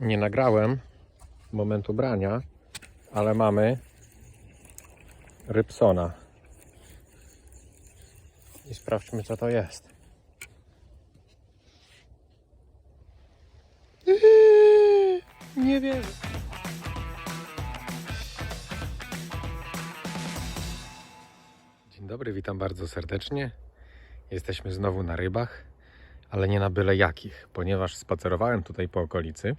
Nie nagrałem momentu brania, ale mamy Rybsona. I sprawdźmy co to jest. Nie wierzę. Dzień dobry, witam bardzo serdecznie. Jesteśmy znowu na rybach, ale nie na byle jakich, ponieważ spacerowałem tutaj po okolicy.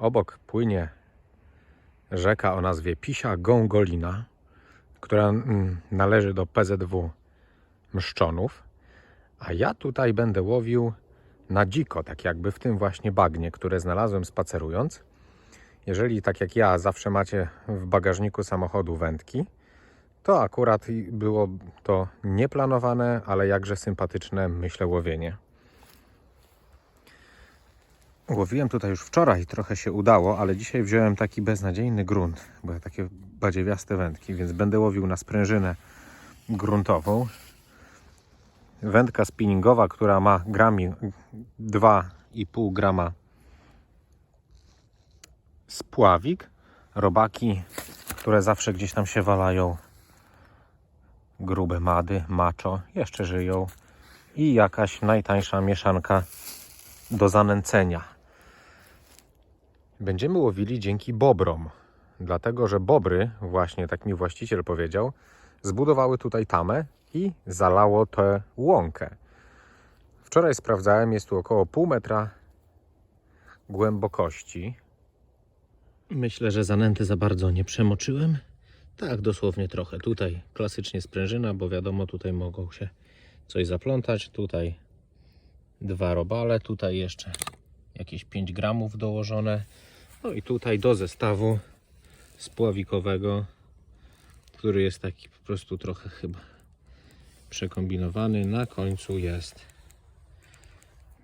Obok płynie rzeka o nazwie Pisia Gągolina, która mm, należy do PZW Mszczonów, a ja tutaj będę łowił na dziko, tak jakby w tym właśnie bagnie, które znalazłem spacerując. Jeżeli tak jak ja zawsze macie w bagażniku samochodu wędki, to akurat było to nieplanowane, ale jakże sympatyczne, myślę, łowienie. Łowiłem tutaj już wczoraj, trochę się udało, ale dzisiaj wziąłem taki beznadziejny grunt, bo ja takie badziewiaste wędki, więc będę łowił na sprężynę gruntową. Wędka spinningowa, która ma grami 2,5 grama spławik, robaki, które zawsze gdzieś tam się walają, grube mady, maczo, jeszcze żyją i jakaś najtańsza mieszanka do zanęcenia. Będziemy łowili dzięki bobrom, dlatego że bobry, właśnie tak mi właściciel powiedział, zbudowały tutaj tamę i zalało tę łąkę. Wczoraj sprawdzałem, jest tu około pół metra głębokości. Myślę, że zanęty za bardzo nie przemoczyłem. Tak, dosłownie trochę. Tutaj klasycznie sprężyna, bo wiadomo, tutaj mogą się coś zaplątać. Tutaj dwa robale, tutaj jeszcze jakieś 5 gramów dołożone. No i tutaj do zestawu spławikowego, który jest taki po prostu trochę chyba przekombinowany. Na końcu jest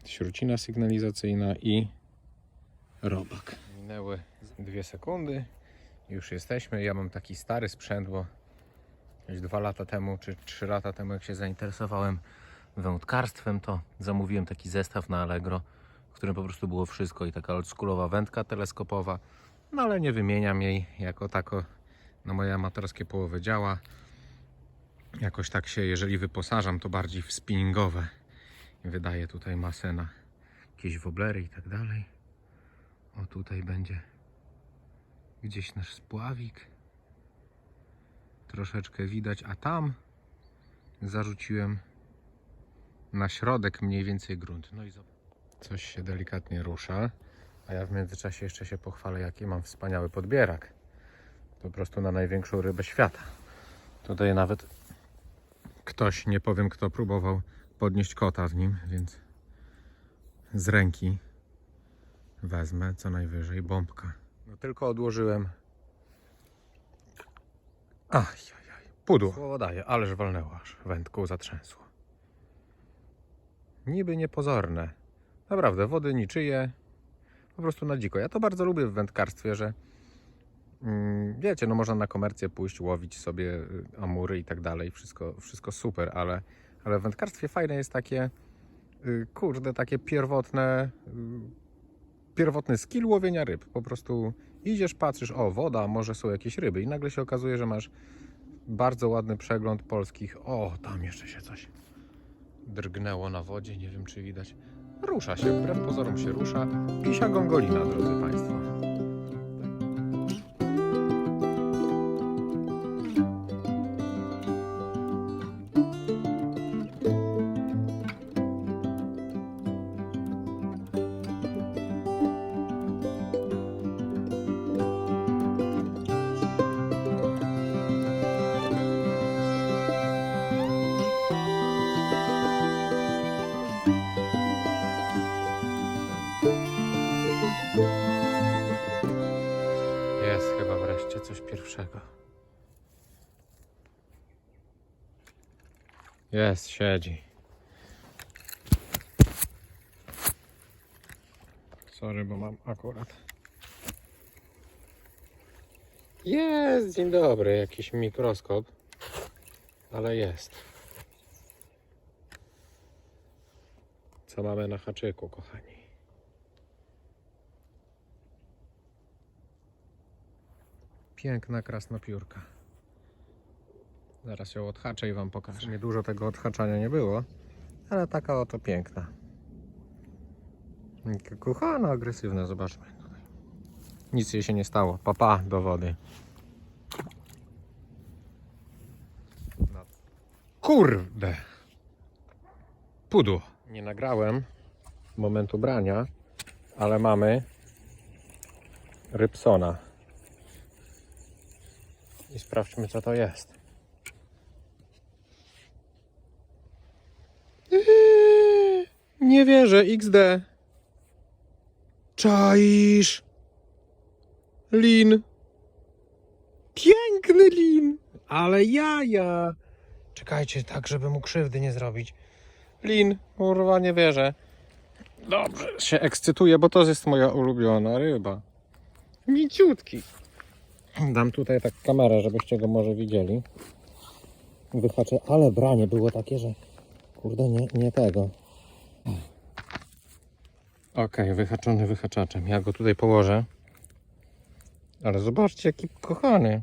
śrucina sygnalizacyjna i robak. Minęły dwie sekundy. Już jesteśmy. Ja mam taki stary sprzęt, bo jakieś dwa lata temu czy trzy lata temu, jak się zainteresowałem wędkarstwem, to zamówiłem taki zestaw na Allegro, w którym po prostu było wszystko i taka oldschoolowa wędka teleskopowa, no ale nie wymieniam jej jako tako na moje amatorskie połowy działa. Jakoś tak się, jeżeli wyposażam, to bardziej w spinningowe. Wydaje tutaj masę na jakieś woblery i tak dalej. O, tutaj będzie gdzieś nasz spławik. Troszeczkę widać, a tam zarzuciłem na środek mniej więcej grunt. No i zobacz. Coś się delikatnie rusza, a ja w międzyczasie jeszcze się pochwalę, jaki mam wspaniały podbierak. Po prostu na największą rybę świata. Tutaj nawet ktoś, nie powiem kto, próbował podnieść kota w nim, więc z ręki wezmę co najwyżej bombka. No tylko odłożyłem. Ach, jaj, pudło. Słowo daję, ależ walnęło aż wędką zatrzęsło. Niby niepozorne. Naprawdę, wody niczyje. Po prostu na dziko. Ja to bardzo lubię w wędkarstwie, że mm, wiecie, no można na komercję pójść, łowić sobie y, amury i tak dalej. Wszystko, wszystko super, ale, ale w wędkarstwie fajne jest takie, y, kurde, takie pierwotne, y, pierwotny skill łowienia ryb. Po prostu idziesz, patrzysz, o woda, może są jakieś ryby i nagle się okazuje, że masz bardzo ładny przegląd polskich. O, tam jeszcze się coś drgnęło na wodzie, nie wiem czy widać. Rusza się, wbrew pozorom się rusza. Pisia gongolina, drodzy Państwo. Wreszcie coś pierwszego. Jest, siedzi. Sorry, bo mam akurat. Jest, dzień dobry, jakiś mikroskop, ale jest. Co mamy na haczyku, kochani? Piękna krasnopiórka. Zaraz ją odhaczę i Wam pokażę. Nie dużo tego odhaczania nie było, ale taka oto piękna. Kochana, agresywna, zobaczmy. Nic jej się nie stało. Papa do wody. No. Kurde! Pudło. Nie nagrałem momentu brania, ale mamy Rybsona. I sprawdźmy co to jest. Eee, Nie wierzę, XD. Czaisz? Lin. Piękny lin. Ale jaja. Czekajcie, tak, żeby mu krzywdy nie zrobić. Lin, kurwa, nie wierzę. Dobrze, się ekscytuję, bo to jest moja ulubiona ryba. Miciutki. Dam tutaj tak kamerę, żebyście go może widzieli. Wyhaczę, ale branie było takie, że kurde, nie, nie tego. Okej, wyhaczony wyhaczaczem. Ja go tutaj położę. Ale zobaczcie, jaki kochany.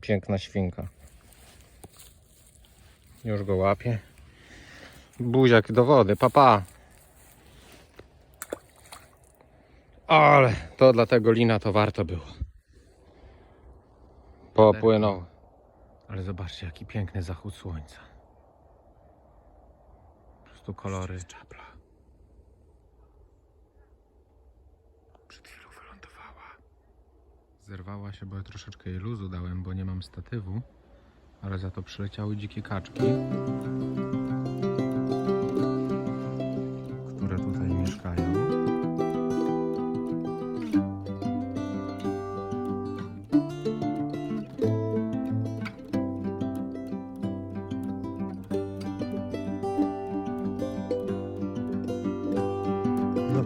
Piękna świnka. Już go łapię. Buziak do wody, papa. Ale to dla tego lina to warto było. Popłynął. Ale zobaczcie, jaki piękny zachód słońca. Po prostu kolory. Czapla. Przed chwilą wylądowała. Zerwała się, bo ja troszeczkę jej luzu dałem, bo nie mam statywu. Ale za to przyleciały dzikie kaczki.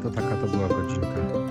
To taka to była godzinka.